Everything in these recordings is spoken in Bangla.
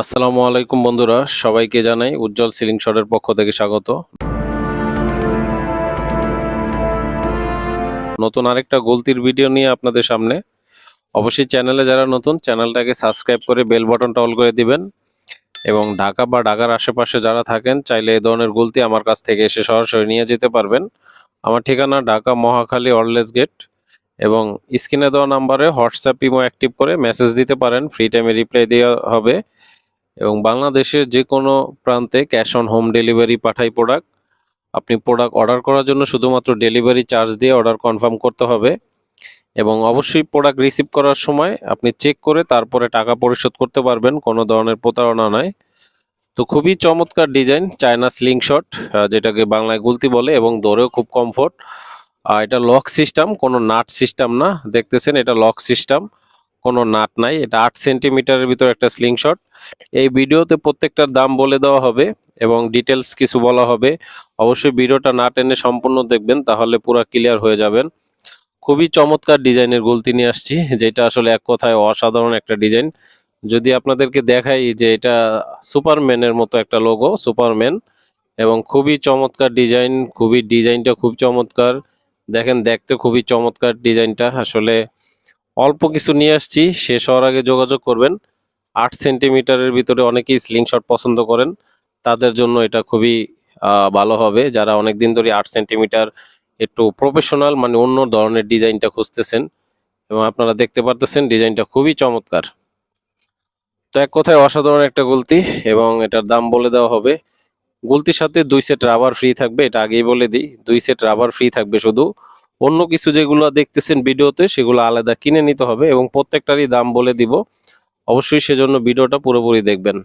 আসসালামু আলাইকুম বন্ধুরা, সবাইকে জানাই উজ্জ্বল সিলিং শটের পক্ষ থেকে স্বাগত। নতুন আরেকটা গলতির ভিডিও নিয়ে আপনাদের সামনে। অবশ্যই চ্যানেলে যারা নতুন, চ্যানেলটাকে সাবস্ক্রাইব করে বেল বাটনটা অল করে দিবেন। এবং ঢাকা বা ঢাকার আশেপাশে যারা থাকেন, চাইলে এই ধরনের গলতি আমার কাছ থেকে এসে সরাসরি নিয়ে যেতে পারবেন। আমার ঠিকানা ঢাকা মহাখালী অরলেস গেট এবং স্ক্রিনে দেওয়া নাম্বারে হোয়াটসঅ্যাপ ইমো অ্যাক্টিভ করে মেসেজ দিতে পারেন, ফ্রি টাইমে রিপ্লাই দেওয়া হবে। এবং বাংলাদেশের যে কোনো প্রান্তে ক্যাশ অন হোম ডেলিভারি পাঠাই প্রোডাক্ট। আপনি প্রোডাক্ট অর্ডার করার জন্য শুধুমাত্র ডেলিভারি চার্জ দিয়ে অর্ডার কনফার্ম করতে হবে এবং অবশ্যই প্রোডাক্ট রিসিভ করার সময় আপনি চেক করে তারপরে টাকা পরিশোধ করতে পারবেন, কোনো ধরনের প্রতারণা নয় তো খুবই চমৎকার ডিজাইন, চায়না স্লিং শট যেটাকে বাংলায় গুলতি বলে এবং দৌড়েও খুব কমফোর্ট আর এটা লক সিস্টেম কোনো নাট সিস্টেম না। দেখতেছেন, এটা লক সিস্টেম কোনো নাট নাই। এটা আট সেন্টিমিটারের ভিতর একটা স্লিং শট এই ভিডিওতে প্রত্যেকটার দাম বলে দেওয়া হবে এবং ডিটেলস কিছু বলা হবে। অবশ্যই ভিডিওটা না টেনে সম্পূর্ণ দেখবেন, তাহলে পুরো ক্লিয়ার হয়ে যাবেন। খুবই চমৎকার ডিজাইনের গুলতি নিয়ে আসছি, যেটা আসলে এক কথায় অসাধারণ একটা ডিজাইন। যদি আপনাদেরকে দেখাই যে এটা সুপারম্যানের মতো একটা লোগো সুপারম্যান, এবং খুবই চমৎকার ডিজাইন, খুবই ডিজাইনটা খুব চমৎকার। দেখেন, দেখতে খুবই চমৎকার ডিজাইনটা। আসলে অল্প কিছু নিয়ে আসছি, শেষ হওয়ার আগে যোগাযোগ করবেন। আট সেন্টিমিটারের ভিতরে অনেকেই স্লিং শট পছন্দ করেন। তাদের জন্য এটা খুবই ভালো হবে। যারা অনেক দিন ধরে আট সেন্টিমিটার একটু প্রফেশনাল মানে অন্য ধরনের ডিজাইনটা খুঁজতেছেন এবং আপনারা দেখতে পারতেছেন ডিজাইনটা খুবই চমৎকার। তো এক কথায় অসাধারণ একটা গুলতি এবং এটার দাম বলে দেওয়া হবে। গুলতির সাথে দুই সেট রাবার ফ্রি থাকবে, এটা আগেই বলে দিই। দুই সেট রাবার ফ্রি থাকবে শুধু। অন্য কিছু যেগুলো দেখতেছেন ভিডিওতে, সেগুলো আলাদা কিনে নিতে হবে এবং প্রত্যেকটারই দাম বলে দিব। অবশ্যই সেজন্য ভিডিওটা পুরোপুরি দেখবেন।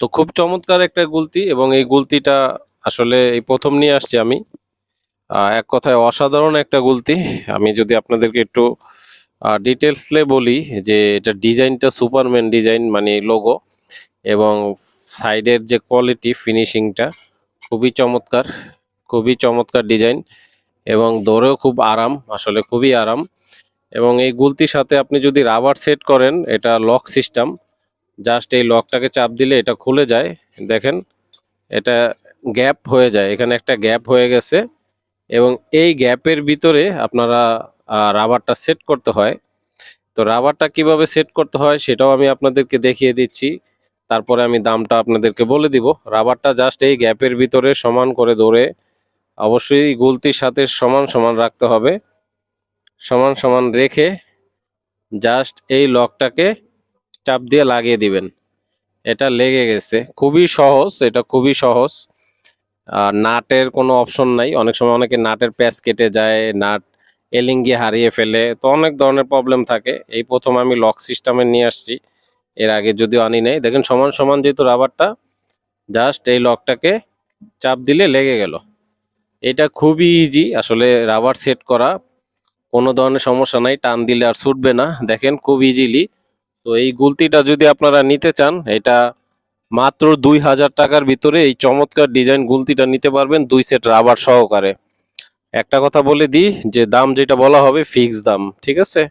তো খুব চমৎকার একটা গুলতি এবং এই গুলতিটা আসলে এই প্রথম নিয়ে আসছি আমি। এক কথায় অসাধারণ একটা গুলতি। আমি যদি আপনাদেরকে একটু ডিটেলসলে বলি যে এটা ডিজাইনটা সুপারম্যান ডিজাইন মানে লোগো এবং সাইডের যে কোয়ালিটি ফিনিশিংটা খুবই চমৎকার খুবই চমৎকার ডিজাইন। এবং দৌড়েও খুব আরাম, আসলে খুবই আরাম। এবং এই গুলতির সাথে আপনি যদি রাবার সেট করেন, এটা লক সিস্টেম জাস্ট এই লকটাকে চাপ দিলে এটা খুলে যায়। দেখেন, এটা গ্যাপ হয়ে যায়, এখানে একটা গ্যাপ হয়ে গেছে। এবং এই গ্যাপের ভিতরে আপনারা রাবারটা সেট করতে হয়। তো রাবারটা কীভাবে সেট করতে হয়, সেটাও আমি আপনাদেরকে দেখিয়ে দিচ্ছি। তারপরে আমি দামটা আপনাদেরকে বলে দিব। রাবারটা জাস্ট এই গ্যাপের ভিতরে সমান করে ধরে অবশ্যই গুলতির সাথে সমান সমান রাখতে হবে। সমান সমান রেখে জাস্ট এই লকটাকে চাপ দিয়ে লাগিয়ে দিবেন। এটা লেগে গেছে। খুবই সহজ, এটা খুবই সহজ। আর নাটের কোনো অপশন নাই। অনেক সময় অনেকে নাটের প্যাচ কেটে যায়, নাট এলিঙ্গি হারিয়ে ফেলে। তো অনেক ধরনের প্রবলেম থাকে। এই প্রথম আমি লক সিস্টেমে নিয়ে আসছি। এর আগে যদিও আনি নাই। দেখেন সমান সমান যেহেতু রাবারটা জাস্ট এই লকটাকে চাপ দিলে লেগে গেল। এটা খুবই ইজি আসলে রাবার সেট করা। কোনো ধরনের সমস্যা নাই, টান দিলে আর ছুটবে না। দেখেন, খুব ইজিলি তো এই গুলতিটা যদি আপনারা নিতে চান, এটা মাত্র দুই হাজার টাকার ভিতরে এই চমৎকার ডিজাইন গুলতিটা নিতে পারবেন দুই সেট রাবার সহকারে। একটা কথা বলে দিই, যে দাম যেটা বলা হবে ফিক্স দাম, ঠিক আছে?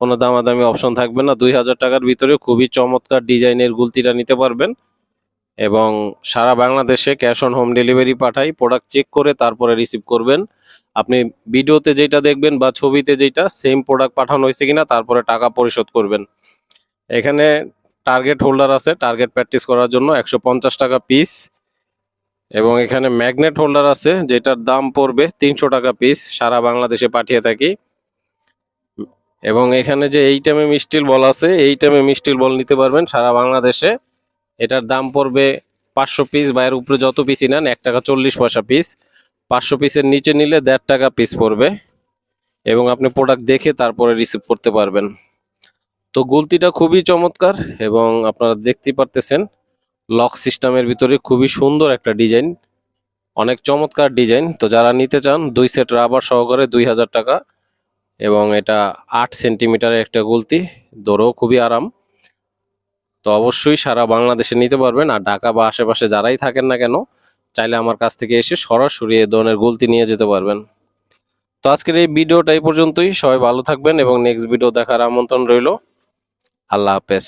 কোনো দামাদামি অপশন থাকবে না। দুই হাজার টাকার ভিতরে খুবই চমৎকার ডিজাইনের গুলতিটা নিতে পারবেন। এবং সারা বাংলাদেশে ক্যাশ অন হোম ডেলিভারি পাঠাই প্রোডাক্ট চেক করে তারপরে রিসিভ করবেন। আপনি ভিডিওতে যেটা দেখবেন বা ছবিতে যেটা সেম প্রোডাক্ট পাঠানো হয়েছে কিনা, তারপরে টাকা পরিশোধ করবেন। এখানে টার্গেট হোল্ডার আছে টার্গেট প্র্যাকটিস করার জন্য একশো পঞ্চাশ টাকা পিস এবং এখানে ম্যাগনেট হোল্ডার আছে, যেটার দাম পড়বে তিনশো টাকা পিস সারা বাংলাদেশে পাঠিয়ে থাকি। এবং এখানে যে এই টাইমে স্টিল বল আছে এই টাইমে স্টিল বল নিতে পারবেন সারা বাংলাদেশে। এটার দাম পড়বে পাঁচশো পিস বা এর উপরে যত পিসই নেন, এক টাকা চল্লিশ পয়সা পিস পাঁচশো পিসের নিচে নিলে দেড় টাকা পিস পড়বে এবং আপনি প্রোডাক্ট দেখে তারপরে রিসিভ করতে পারবেন। তো গুলতিটা খুবই চমৎকার এবং আপনারা দেখতেই পারতেছেন লক সিস্টেমের ভিতরে খুবই সুন্দর একটা ডিজাইন অনেক চমৎকার ডিজাইন তো যারা নিতে চান, দুই সেট রাবার সহকারে দুই হাজার টাকা এবং এটা আট সেন্টিমিটারের একটা গুলতি, দৌড়ও খুবই আরাম। তো অবশ্যই সারা বাংলাদেশে নিতে পারবেন। আর ঢাকা বা আশেপাশে যারাই থাকেন না কেন, চাইলে আমার কাছ থেকে এসে সরাসরি এ ধরনের গুলতি নিয়ে যেতে পারবেন। তো আজকের এই ভিডিওটা এই পর্যন্তই। সবাই ভালো থাকবেন এবং নেক্সট ভিডিও দেখার আমন্ত্রণ রইল। আল্লাহ হাফেজ।